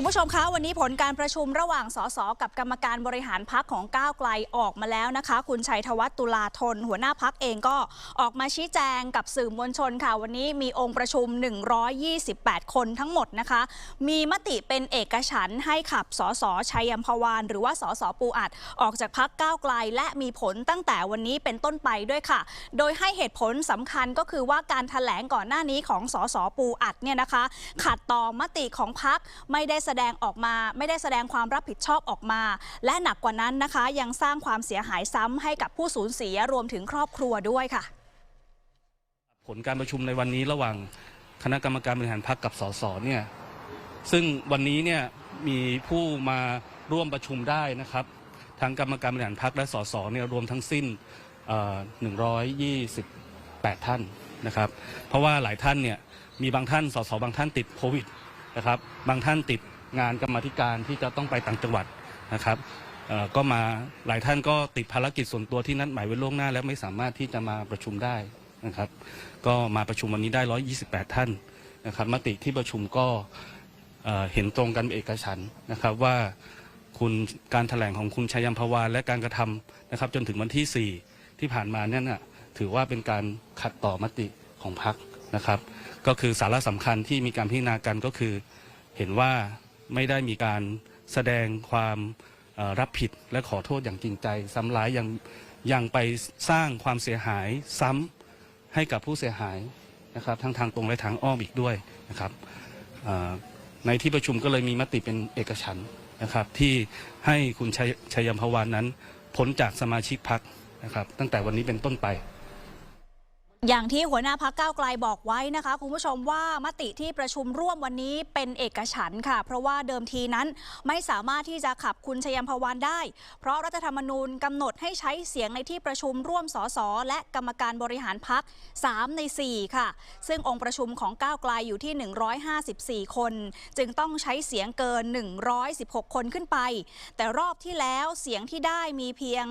คุณผู้ชมคะวันนี้ผลการประชุมระหว่างสสกับกรรมการบริหารพักของก้าวไกลออกมาแล้วนะคะ คุณชัยธวัฒน์ตุลาธน หัวหน้าพักเองก็ออกมาชี้แจงกับสื่อมวลชนค่ะ วันนี้มีองค์ประชุม 128 คนทั้งหมดนะคะ มีมติเป็นเอกฉันท์ให้ขับสสชัยยมพวาน หรือว่าสสปูอัด ออกจากพักก้าวไกล และมีผลตั้งแต่วันนี้เป็นต้นไปด้วยค่ะ โดยให้เหตุผลสำคัญก็คือว่าการแถลงก่อนหน้านี้ของสสปูอัดเนี่ยนะคะ ขัดต่อมติของพักไม่ได้สดงออกมา ไม่ได้แสดงความรับผิดชอบออกมา และหนักกว่านั้นนะคะ ยังสร้างความเสียหายซ้ำให้กับผู้สูญเสียรวมถึงครอบครัวด้วยค่ะ ผลการประชุมในวันนี้ระหว่างคณะกรรมการบริหารพรรคกับสสเนี่ยซึ่งวันนี้เนี่ยมีผู้มาร่วมประชุมได้นะครับทั้งกรรมการบริหารพรรคและสสเนี่ยรวมทั้งสิ้น 128 ท่านนะครับ เพราะว่าหลายท่านเนี่ยมีบางท่านสสบางท่านติดโควิดนะครับ บางท่านติด งานกรรมธิการที่จะต้องไปต่างจังหวัดนะครับก็มาหลายท่านก็ติดภารกิจส่วนตัวที่นัดหมายไว้ล่วงหน้า แล้วไม่สามารถที่จะมาประชุมได้นะครับ ก็มาประชุมวันนี้ได้ 128 ท่านนะครับมติที่ประชุมก็เเห็นตรงกันเป็นเอกฉันนะครับว่าคุณการแถลงของคุณชัยยมพวานและการกระทำนะครับ จนถึงวันที่ 4 ที่ผ่านมาเนี่ยนะถือว่าเป็นการขัดต่อมติของพรรคนะครับ ก็คือสาระสำคัญที่มีการพิจารณากันก็คือเห็นว่า ไม่ได้มีการแสดงความรับผิดและขอโทษอย่างจริงใจ ซ้ำร้ายยังยังไปสร้างความเสียหายซ้ำให้กับผู้เสียหายนะครับทั้งทางตรงและทางอ้อมอีกด้วยนะครับในที่ประชุมก็เลยมีมติเป็นเอกฉันนะครับที่ให้คุณชัยชยยมพวานนั้นพ้นจากสมาชิกพักนะครับตั้งแต่วันนี้เป็นต้นไป อย่างที่หัวหน้าพักเก้าไกลบอกไว้นะคะ คุณผู้ชมว่ามติที่ประชุมร่วมวันนี้เป็นเอกฉันท์ค่ะ เพราะว่าเดิมทีนั้นไม่สามารถที่จะขับคุณชยัมพวานได้ เพราะรัฐธรรมนูญกำหนดให้ใช้เสียงในที่ประชุมร่วมสสและกรรมการบริหารพัก 3 ใน 4 ค่ะ ซึ่งองค์ประชุมของก้าวไกลอยู่ที่ 154 คน จึงต้องใช้เสียงเกิน 116 คนขึ้นไป แต่รอบที่แล้วเสียงที่ได้มีเพียง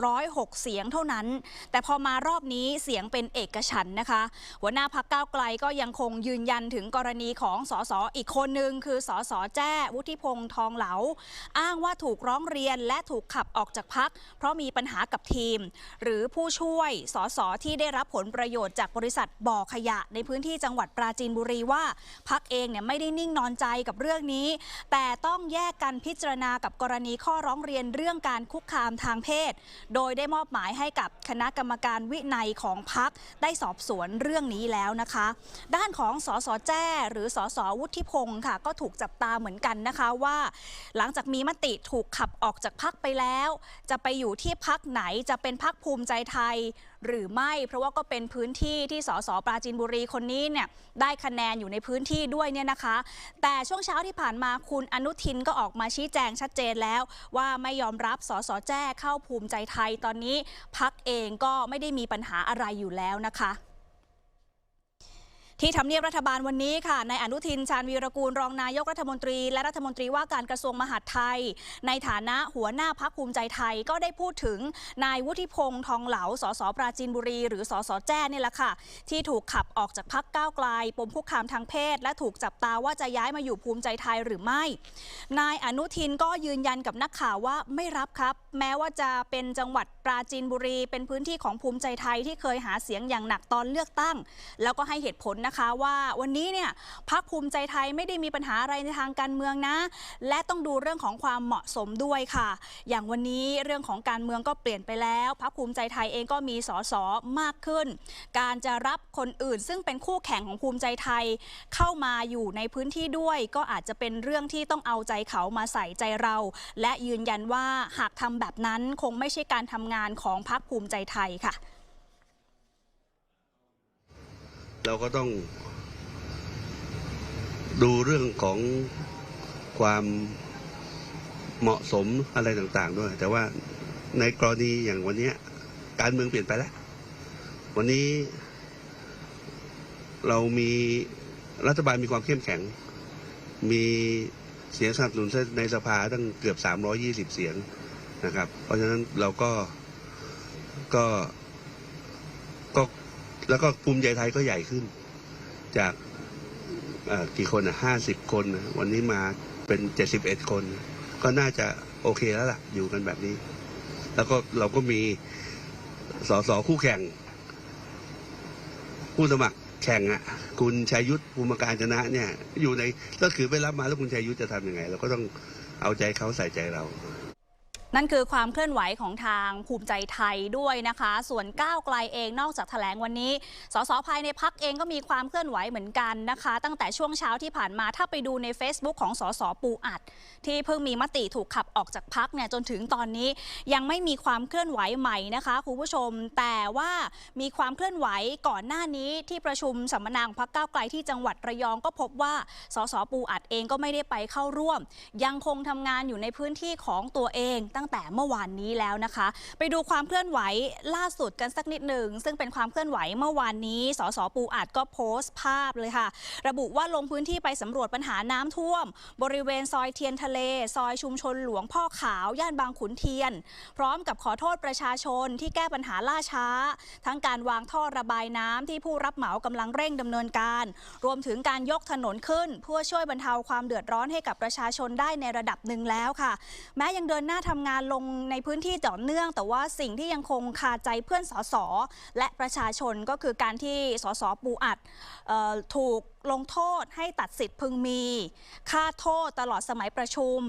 106 เสียงเท่านั้น แต่พอมารอบนี้เสียงเป็นเอกฉันนะคะ หัวหน้าพักก้าวไกลก็ยังคงยืนยันถึงกรณีของสสอีกคนหนึ่งคือสสแจ้วุฒิพงษ์ทองเหลา อ้างว่าถูกร้องเรียนและถูกขับออกจากพัก เพราะมีปัญหากับทีม หรือผู้ช่วยสสที่ได้รับผลประโยชน์จากบริษัทบ่อขยะ ในพื้นที่จังหวัดปราจีนบุรีว่าพักเองเนี่ยไม่ได้นิ่งนอนใจกับเรื่องนี้ แต่ต้องแยกกันพิจารณากับกรณีข้อร้องเรียนเรื่องการคุกคามทางเพศ โดยได้มอบหมายให้กับคณะกรรมการวินัยของพักได้สอบสวนเรื่องนี้แล้วนะคะ ด้านของสสแจ้หรือสสวุฒิพงศ์ค่ะ ก็ถูกจับตาเหมือนกันนะคะว่า หลังจากมีมติถูกขับออกจากพักไปแล้ว จะไปอยู่ที่พักไหนจะเป็นพักภูมิใจไทยหรือไม่ เพราะว่าก็เป็นพื้นที่ที่สสปราจีนบุรีคนนี้เนี่ยได้คะแนนอยู่ในพื้นที่ด้วยเนี่ยนะคะ แต่ช่วงเช้าที่ผ่านมาคุณอนุทินก็ออกมาชี้แจงชัดเจนแล้ว ว่าไม่ยอมรับสสแจ้เข้าภูมิใจไทยตอนนี้พักเองก็ไม่ได้มีปัญหาอะไรอยู่แล้วนะคะ ที่ทำเนียบรัฐบาลวันนี้ค่ะนายอนุทินชาญวีรกูลรองนายกรัฐมนตรี และรัฐมนตรีว่าการกระทรวงมหาดไทย ในฐานะหัวหน้าพักภูมิใจไทยก็ได้พูดถึงนายวุฒิพงษ์ทองเหลาสสปราจีนบุรี หรือสสแจ้นี่แหละค่ะ ที่ถูกขับออกจากพักก้าวไกลปมคุกคามทางเพศ และถูกจับตาว่าจะย้ายมาอยู่ภูมิใจไทยหรือไม่ นายอนุทินก็ยืนยันกับนักข่าวว่าไม่รับครับ แม้ว่าจะเป็นจังหวัดปราจีนบุรี เป็นพื้นที่ของภูมิใจไทยที่เคยหาเสียงอย่างหนักตอนเลือกตั้ง แล้วก็ให้เหตุผลนะคะว่าวันนี้เนี่ยพักภูมิใจไทยไม่ได้มีปัญหาอะไรในทางการเมืองนะ และต้องดูเรื่องของความเหมาะสมด้วยค่ะ อย่างวันนี้เรื่องของการเมืองก็เปลี่ยนไปแล้วพักภูมิใจไทยเองก็มีสสมากขึ้น การจะรับคนอื่น ซึ่งเป็นคู่แข่งของภูมิใจไทยเข้ามาอยู่ในพื้นที่ด้วย ก็อาจจะเป็นเรื่องที่ต้องเอาใจเขามาใส่ใจเรา และยืนยันว่าหากทำแบบนั้นคงไม่ใช่การทำงานของพักภูมิใจไทยค่ะ เราก็ต้องดูเรื่องของความเหมาะสมอะไรต่างๆด้วย แต่ว่าในกรณีอย่างวันนี้การเมืองเปลี่ยนไปแล้ว วันนี้ เรามีรัฐบาลมีความเข้มแข็ง มีเสียงสนับสนุนในสภาตั้งเกือบ 320 เสียงนะครับ เพราะฉะนั้นเราก็ก็ แล้วก็ภูมิใจไทยก็ใหญ่ขึ้น จากกี่คนอะห้าสิบคน วันนี้มาเป็นเจ็ดสิบเอ็ดคน ก็น่าจะโอเคแล้วล่ะ อยู่กันแบบนี้ แล้วก็เราก็มีสสคู่แข่ง ผู้สมัครแข่งอะ คุณชัยยุทธภูมิการชนะเนี่ย อยู่ในก็คือไปรับมาแล้วคุณชัยยุทธจะทำยังไง เราก็ต้องเอาใจเขาใส่ใจเรา นั่นคือความเคลื่อนไหวของทางภูมิใจไทยด้วยนะคะ ส่วนก้าวไกลเองนอกจากแถลงวันนี้ สสภายในพักเองก็มีความเคลื่อนไหวเหมือนกันนะคะ ตั้งแต่ช่วงเช้าที่ผ่านมาถ้าไปดูใน Facebook ของสสปูอัด ที่เพิ่งมีมติถูกขับออกจากพักเนี่ยจนถึงตอนนี้ยังไม่มีความเคลื่อนไหวใหม่นะคะคุณผู้ชม แต่ว่ามีความเคลื่อนไหวก่อนหน้านี้ที่ประชุมสัมมนาของพักก้าวไกลที่จังหวัดระยองก็พบว่าสสปูอัดเองก็ไม่ได้ไปเข้าร่วม ยังคงทำงานอยู่ในพื้นที่ของตัวเองตั้งแต่เมื่อวานนี้แล้วนะคะ ไปดูความเคลื่อนไหวล่าสุดกันสักนิดหนึ่งซึ่งเป็นความเคลื่อนไหวเมื่อวานนี้ สสปูอัดก็โพสต์ภาพเลยค่ะ ระบุว่าลงพื้นที่ไปสำรวจปัญหาน้ำท่วม บริเวณซอยเทียนทะเล ซอยชุมชนหลวงพ่อขาว ย่านบางขุนเทียน พร้อมกับขอโทษประชาชนที่แก้ปัญหาล่าช้า ทั้งการวางท่อระบายน้ำที่ผู้รับเหมากำลังเร่งดำเนินการ รวมถึงการยกถนนขึ้น เพื่อช่วยบรรเทาความเดือดร้อนให้กับประชาชนได้ในระดับหนึ่งแล้วค่ะ แม้ยังเดินหน้าทำงานลงในพื้นที่ต่อเนื่อง แต่ว่าสิ่งที่ยังคงคาใจเพื่อนสสและประชาชนก็คือการที่สสปูอัดออถูกลงโทษให้ตัดสิทธิ์พึงมี ค่าโทษตลอดสมัยประชุม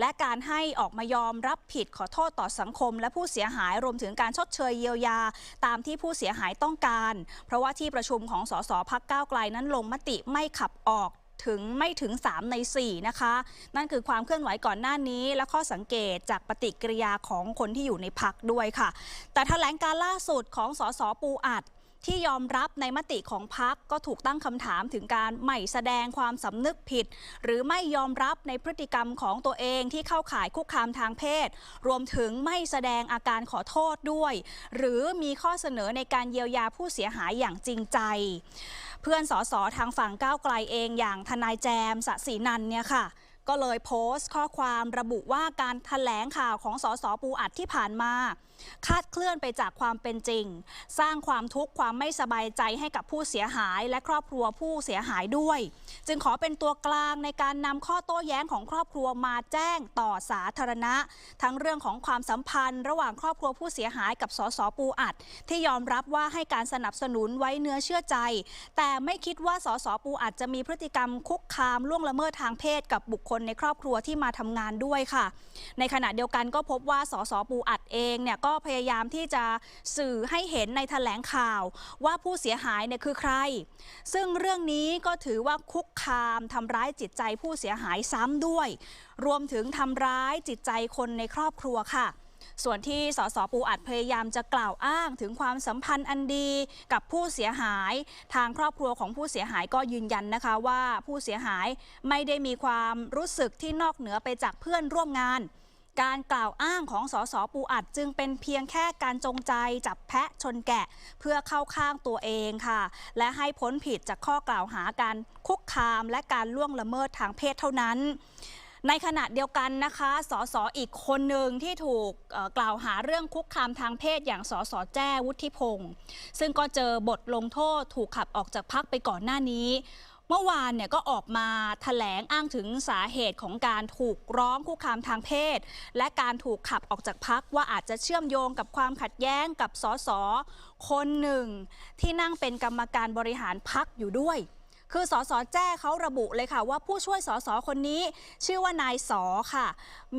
และการให้ออกมายอมรับผิดขอโทษต่อสังคม และผู้เสียหายรวมถึงการชดเชยเยียวยา ตามที่ผู้เสียหายต้องการ เพราะว่าที่ประชุมของสสพักก้าวไกลนั้นลงมติไม่ขับออก ถึงไม่ถึง 3 ใน 4 นะคะ นั่นคือความเคลื่อนไหวก่อนหน้านี้และข้อสังเกตจากปฏิกิริยาของคนที่อยู่ในพักด้วยค่ะ แต่แถลงการล่าสุดของสสปูอัดที่ยอมรับในมติของพักก็ถูกตั้งคำถามถึงการไม่แสดงความสำนึกผิด หรือไม่ยอมรับในพฤติกรรมของตัวเองที่เข้าข่ายคุกคามทางเพศ รวมถึงไม่แสดงอาการขอโทษด้วย หรือมีข้อเสนอในการเยียวยาผู้เสียหายอย่างจริงใจ เพื่อนสสทางฝั่งก้าวไกลเองอย่างทนายแจมสศินันเนี่ยค่ะ ก็เลยโพสต์ข้อความระบุว่าการถแถลงข่าวของสสปูอัดที่ผ่านมาคาดเคลื่อนไปจากความเป็นจริง สร้างความทุกข์ความไม่สบายใจให้กับผู้เสียหายและครอบครัวผู้เสียหายด้วย จึงขอเป็นตัวกลางในการนำข้อโต้แย้งของครอบครัวมาแจ้งต่อสาธารณะ ทั้งเรื่องของความสัมพันธ์ ระหว่างครอบครัวผู้เสียหายกับสสปูอัด ที่ยอมรับว่าให้การสนับสนุนไว้เนื้อเชื่อใจ แต่ไม่คิดว่าสสปูอัดจะมีพฤติกรรมคุกคามล่วงละเมิดทางเพศกับบุคคลในครอบครัวที่มาทำงานด้วยค่ะ ในขณะเดียวกันก็พบว่าสสปูอัดเองเนี่ยก็พยายามที่จะสื่อให้เห็นในแถลงข่าวว่าผู้เสียหายเนี่ยคือใคร ซึ่งเรื่องนี้ก็ถือว่าคุกคามทำร้ายจิตใจผู้เสียหายซ้ำด้วย รวมถึงทำร้ายจิตใจคนในครอบครัวค่ะส่วนที่สสปูอัดพยายามจะกล่าวอ้างถึงความสัมพันธ์อันดีกับผู้เสียหาย ทางครอบครัวของผู้เสียหายก็ยืนยันนะคะว่าผู้เสียหายไม่ได้มีความรู้สึกที่นอกเหนือไปจากเพื่อนร่วมงาน การกล่าวอ้างของสสปูอัด จึงเป็นเพียงแค่การจงใจจับแพะชนแกะเพื่อเข้าข้างตัวเองค่ะ และให้พ้นผิดจากข้อกล่าวหาการคุกคามและการล่วงละเมิดทางเพศเท่านั้นในขณะเดียวกันนะคะ สสอีกคนหนึ่งที่ถูกกล่าวหาเรื่องคุกคามทางเพศอย่างสสแจ้วุฒิพงศ์ซึ่งก็เจอบทลงโทษถูกขับออกจากพักไปก่อนหน้านี้ เมื่อวานเนี่ยก็ออกมาแถลงอ้างถึงสาเหตุของการถูกร้องคุกคามทางเพศ และการถูกขับออกจากพักว่าอาจจะเชื่อมโยงกับความขัดแย้งกับสสคนหนึ่ง ที่นั่งเป็นกรรมการบริหารพักอยู่ด้วย คือสสแจ้เขาระบุเลยค่ะ ว่าผู้ช่วยสสคนนี้ ชื่อว่านายสอค่ะ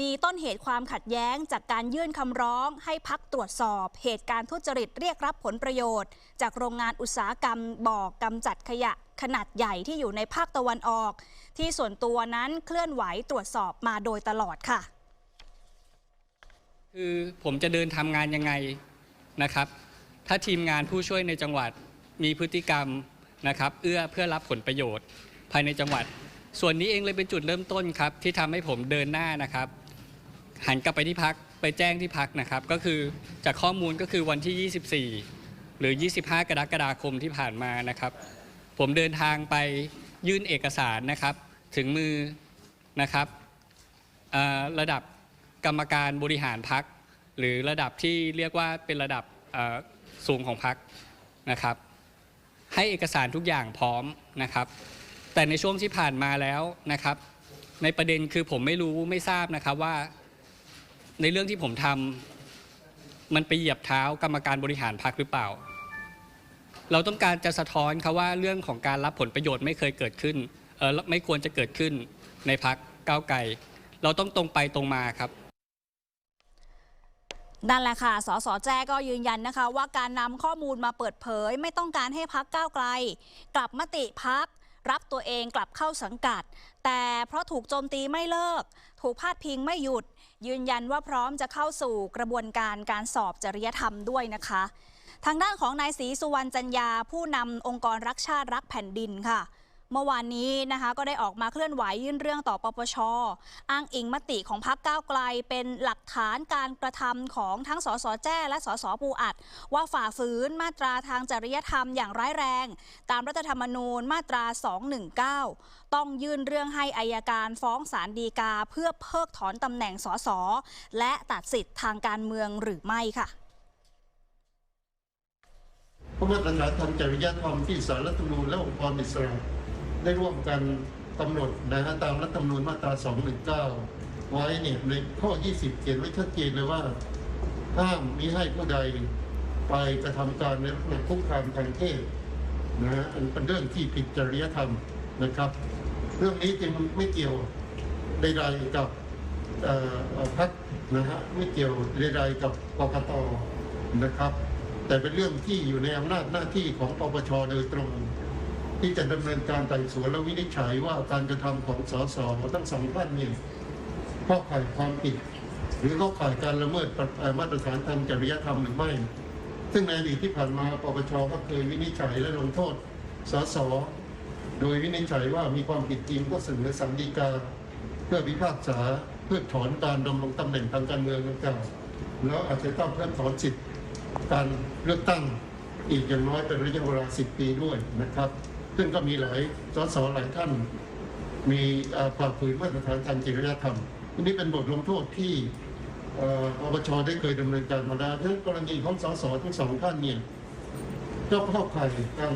มีต้นเหตุความขัดแย้งจากการยื่นคำร้อง ให้พักตรวจสอบ เหตุการณ์ทุจริตเรียกรับผลประโยชน์ จากโรงงานอุตสาหกรรมบ่อกำจัดขยะขนาดใหญ่ที่อยู่ในภาคตะวันออก ที่ส่วนตัวนั้นเคลื่อนไหวตรวจสอบมาโดยตลอดค่ะ คือผมจะเดินทำงานยังไงนะครับ ถ้าทีมงานผู้ช่วยในจังหวัดมีพฤติกรรม นะครับเอื้อเพื่อรับผลประโยชน์ ภายในจังหวัด ส่วนนี้เองเลยเป็นจุดเริ่มต้นครับที่ทำให้ผมเดินหน้านะครับ หันกลับไปที่พักไปแจ้งที่พักนะครับ ก็คือจากข้อมูลก็คือวันที่ 24 หรือ 25 กรกฎาคมที่ผ่านมานะครับ ผมเดินทางไปยื่นเอกสารนะครับ ถึงมือนะครับระดับกรรมการบริหารพักหรือระดับที่เรียกว่าเป็นระดับสูงของพักนะครับ ให้เอกสารทุกอย่างพร้อมนะครับ แต่ในช่วงที่ผ่านมาแล้วนะครับ ในประเด็นคือผมไม่รู้ไม่ทราบนะครับว่า ในเรื่องที่ผมทำมันไปเหยียบเท้ากรรมการบริหารพรรคหรือเปล่า เราต้องการจะสะท้อนครับว่าเรื่องของการรับผลประโยชน์ไม่เคยเกิดขึ้นเออไม่ควรจะเกิดขึ้นในพรรคก้าวไกลเราต้องตรงไปตรงมาครับ นั่นแหละค่ะ สสแจ้ก็ยืนยันนะคะ ว่าการนำข้อมูลมาเปิดเผย ไม่ต้องการให้พักก้าวไกล กลับมติพัก รับตัวเองกลับเข้าสังกัด แต่เพราะถูกโจมตีไม่เลิก ถูกพาดพิงไม่หยุด ยืนยันว่าพร้อมจะเข้าสู่กระบวนการการสอบจริยธรรมด้วยนะคะ ทางด้านของนายศรีสุวรรณจันยาผู้นำองค์กรรักชาติรักแผ่นดินค่ะ เมื่อวานนี้นะคะก็ได้ออกมาเคลื่อนไหวยื่นเรื่องต่อปปช อ้างอิงมติของพรรคก้าวไกลเป็นหลักฐานการกระทำของทั้งสสแจ้ และสสปูอัด ว่าฝ่าฝืนมาตราทางจริยธรรมอย่างร้ายแรง ตามรัฐธรรมนูญมาตรา 219 ต้องยื่นเรื่องให้อายการฟ้องศาลฎีกา เพื่อเพิกถอนตำแหน่งสสและตัดสิทธิ์ทางการเมืองหรือไม่ค่ะเพราะมาตรฐานทางจริยธรรมที่สารรัฐธรรมนูญและองค์กรอิสระ ได้ร่วมกันกำหนดนะฮะตามรัฐธรรมนูญมาตรา 219 ไว้เนี่ยในข้อ 20 เขียนไว้ชัดเจนเลยว่า ห้ามมิให้ผู้ใดไปกระทำการในลักษณะคุกคามทางเพศนะฮะอันเป็นเรื่องที่ผิดจริยธรรมนะครับ เรื่องนี้จึงไม่เกี่ยวใดๆกับอ่อเอ่อพรรคนะฮะไม่เกี่ยวใดๆกับกกตนะครับ แต่เป็นเรื่องที่อยู่ในอำนาจหน้าที่ของปปชโดยตรง ที่จะดำเนินการไต่สวนและวินิจฉัยว่าการกระทำของสสทั้งสองท่านเนี่ยเข้าข่ายความผิด หรือเข้าข่ายการละเมิดมาตรฐานทางจริยธรรมหรือไม่ ซึ่งในอดีตที่ผ่านมาปปชก็เคยวินิจฉัยและลงโทษสสโดยวินิจฉัยว่ามีความผิดจริงก็เสนอสันฎีกาเพื่อพิพากษาเพื่อถอนการดำรงตำแหน่งทางการเมืองดังกล่าวแล้วอาจจะต้องเพิกถอนสิทธิการเลือกตั้งอีกอย่างน้อยเป็นระยะเวลา 10 ปีด้วยนะครับ ซึ่งก็มีหลายสสหลายท่าน มีฝ่าฝืนมาตรฐานทางจริยธรรมนนี้เป็นบทลงโทษที่อ่อปปชได้เคยดำเนินการมาแล้วดังนั้นกรณีของสสทั้งสองท่านเนี่ยก็เข้าข่ายการ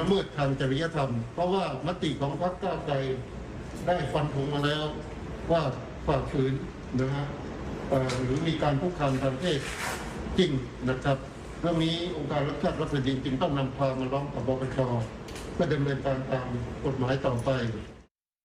ละเมิดทางจริยธรรม เพราะว่ามติของพรรคก้าวไกลได้ฟันธงมาแล้วว่าฝ่าฝืนนะฮะหรือมีการคุกคามทางเพศจริงนะครับเรื่องนี้องค์การรักชาติรัฐธรรมนูญจึงต้องนำความมาร้องกับปปช มาดำเนินการตามกฎหมายต่อไป